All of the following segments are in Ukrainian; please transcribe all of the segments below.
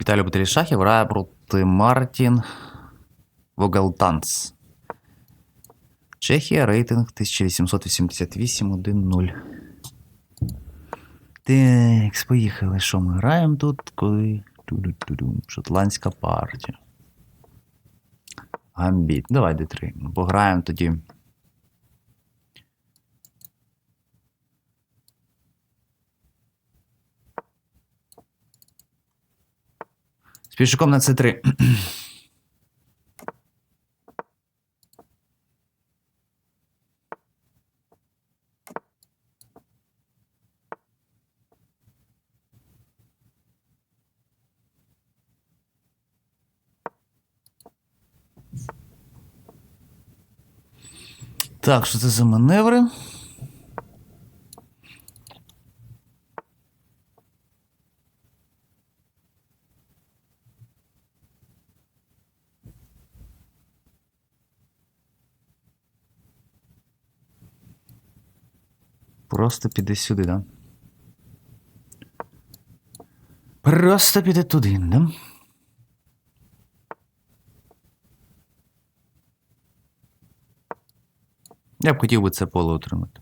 Віталій Баталій Шахів грає проти Мартін Вогалтанц. Чехія, рейтинг 1888 1-0. Так, поїхали. Що ми граємо тут? Коли. Шотландська партія. Гамбіт. Давай D3. Ну, Пограємо тоді. З пішаком на C3. Так, що це за маневри? Просто піди сюди, да? Просто піди туди, да? Я б хотів би це поле отримати.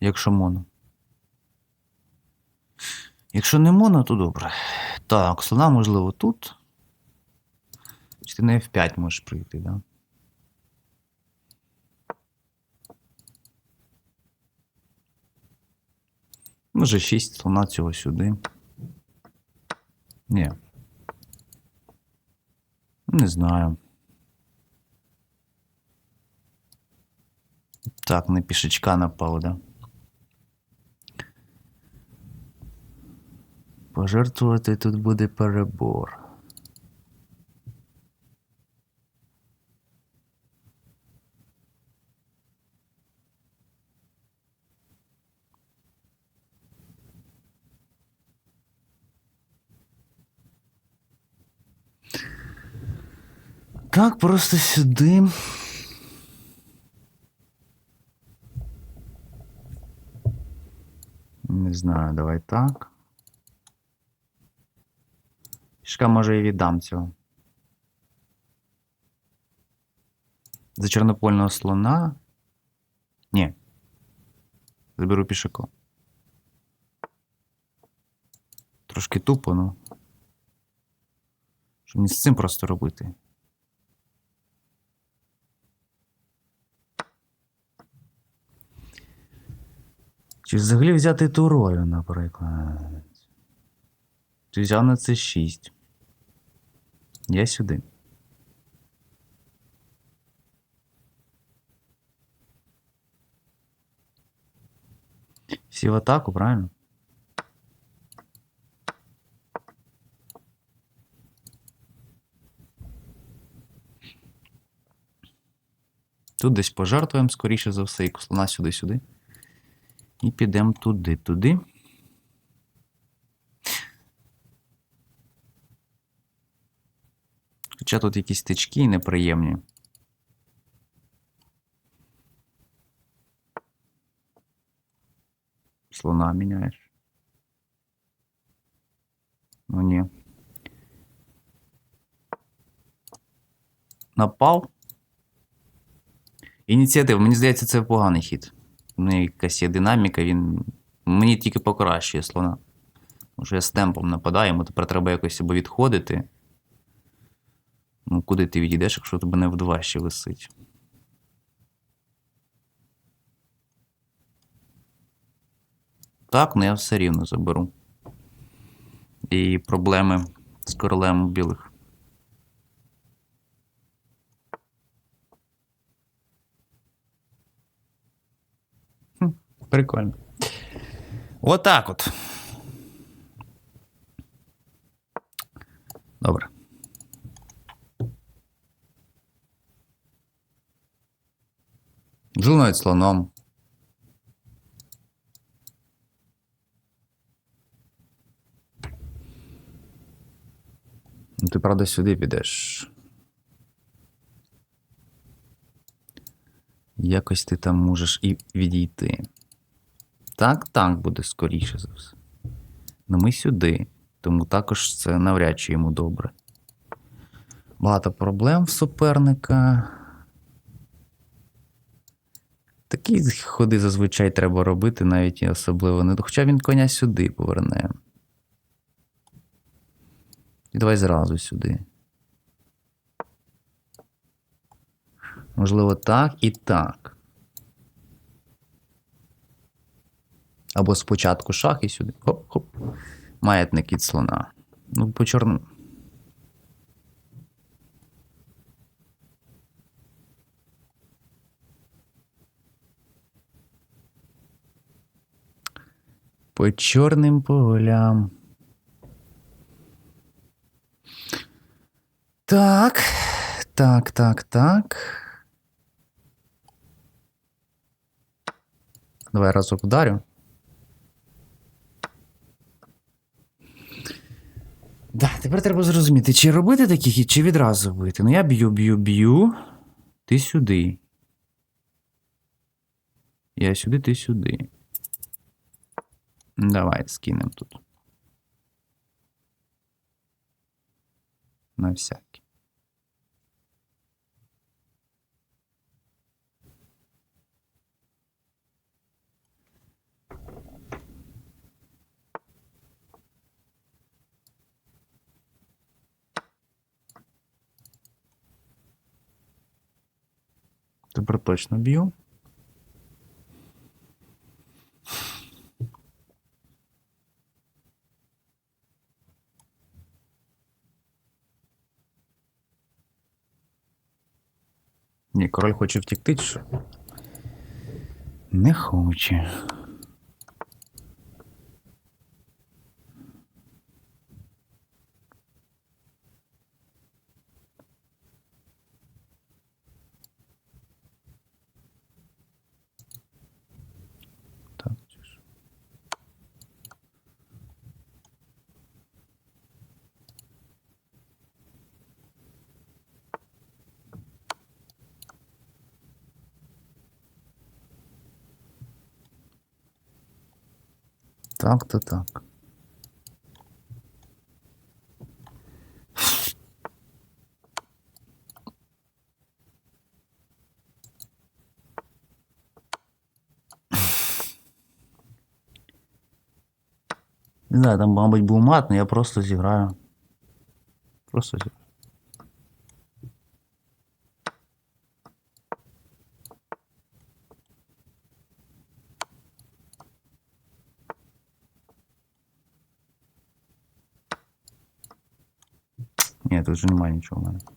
Якщо моно. Якщо не моно, то добре. Так, слона, можливо, тут. Чи ти на F5 можеш прийти, да? Може 6 слона цього сюди. Ні. Не знаю. Так, на пішечка напав, да? Пожертвувати тут буде перебор. Так, просто сюди. Не знаю, давай так. Пішка може і віддам цього. За чорнопольного слона. Ні. Заберу пішако. Трошки тупо, ну. Що мені з цим просто робити? Чи взагалі взяти турою, наприклад? Чи взяв на це 6? Я сюди. Всі в атаку, правильно? Тут десь пожертвуємо, скоріше за все, і слона сюди-сюди. І підемо туди, туди. Хоча тут якісь тички неприємні. Слона міняєш. Ну ні. Напав. Ініціатива, мені здається, це поганий хід. У неї якась є динаміка, він мені тільки покращує слона. Я з темпом нападаю, йому тепер треба якось або відходити. Ну, куди ти відійдеш, якщо тебе не в 2 ще висить? Так, ну я все рівно заберу. І проблеми з королем білих. Прикольно. Отак от. Добре. Жил навіть слоном. Ну, ти, правда, сюди підеш. Якось ти там можеш і відійти. Так, так буде скоріше за все. Ну ми сюди. Тому також це навряд чи йому добре. Багато проблем в суперника. Такі ходи зазвичай треба робити, навіть і особливо не. Хоча він коня сюди поверне. І давай зразу сюди. Можливо, так і так. Або спочатку шах і сюди. Хоп-хоп. Маятник від слона. Ну, по чорному. По чорним полям. Так. Так, так, так. Давай разок вдарю. Да, тепер треба зрозуміти, чи робити такі хід, чи відразу вийти. Ну я б'ю, б'ю, б'ю. Ти сюди. Я сюди, ти сюди. Давай скинем тут. На всякий. Тепер точно б'ю. Ні, король хоче втікти, чи що? Не хоче. Так, то так. Не знаю, там, мабуть, був мат, але я просто зіграю. Просто зіграю. Ні, тут вже немає нічого в мене. Так.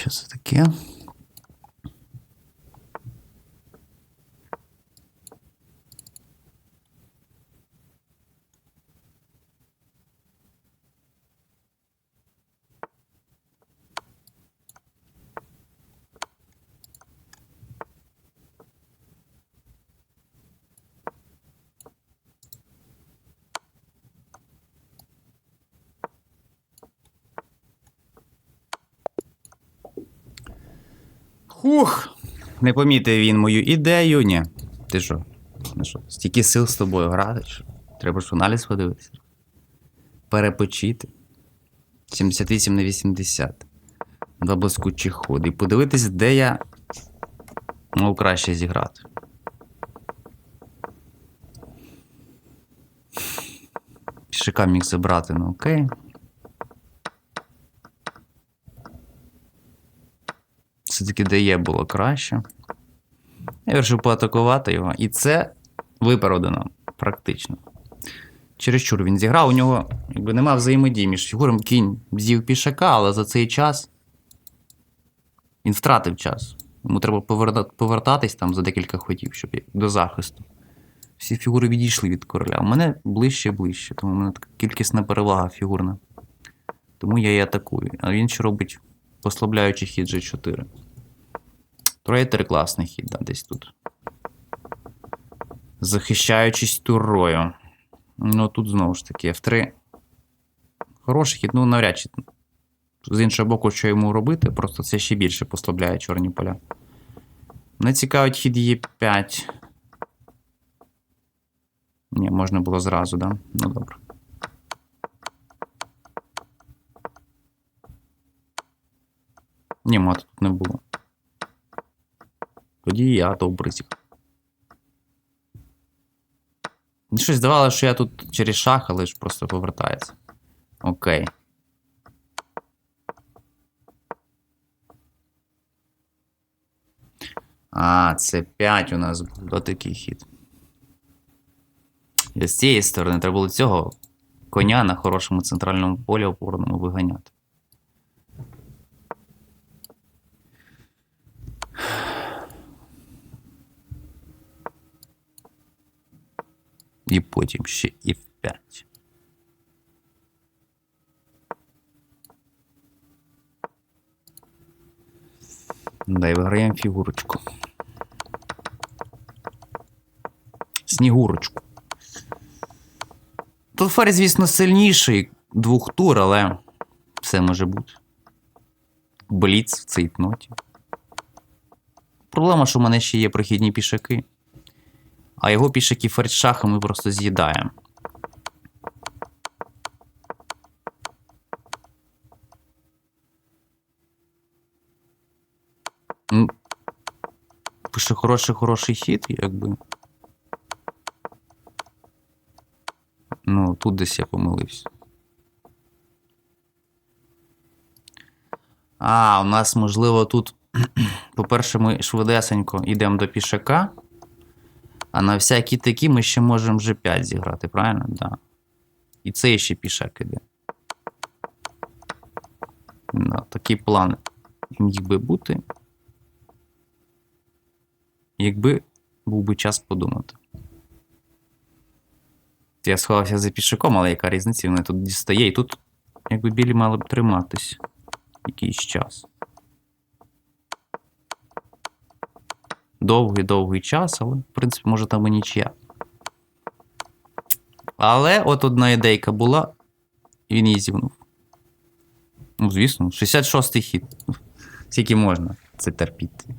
Що це таке? Хух! Не помітив він мою ідею. Ні. Ти що? Ну що, стільки сил з тобою грати? що? Треба ж аналіз подивитися. Перепочити. 78 на 80. Два блискучі ходи. І подивитись, де я мав краще зіграти. Пішака міг забрати, ну окей. Все-таки дає було краще. Я вирішив поатакувати його. І це виправдано, практично. Чересчур він зіграв, у нього якби нема взаємодії між фігурами. Кінь з'їв пішака, але за цей час він втратив час. Йому треба повертатись там за декілька ходів, щоб до захисту. Всі фігури відійшли від короля. У мене ближче ближче, тому в мене така кількісна перевага фігурна. Тому я і атакую. А він що робить послабляючи хід G4. Троєтер класний хід, да, десь тут. Захищаючись турою. Ну, тут знову ж таки F3. Хороший хід, ну навряд чи. З іншого боку, що йому робити, просто це ще більше послабляє чорні поля. Мене цікавить хід Е5. Ні, можна було зразу, да? Ну добре. Ні, мат тут не було. Тоді я добре зіграв. Мені щось здавалося, що я тут через шах, але ж просто повертається. Окей. А, це 5 у нас був до такий хід. І з цієї сторони треба було цього коня на хорошому центральному полі опорному виганяти. І потім ще і в 5. Дай виграємо фігурочку. Снігурочку. Тут ферзь, звісно, сильніший двох тур, але все може бути. Бліц в цій ноті. Проблема, що в мене ще є прохідні пішаки. А його пішаки ферзь шаха ми просто з'їдаємо. Ну, Пише хороший хороший хід, якби. Ну, тут десь я помилився. А, у нас, можливо, тут. По-перше, ми швидесенько йдемо до пішака. А на всякі такі ми ще можемо G5 зіграти, правильно? Да. І це ще пішак іде. Да, такий план міг би бути. Якби був би час подумати. Я сховався за пішаком, але яка різниця, вони тут дістає, і тут, якби білі мали б триматись якийсь час. Довгий-довгий час, але, в принципі, може там і нічия. Але от одна ідейка була, і він її зівнув. Ну, звісно, 66-й хід. Скільки можна це терпіти.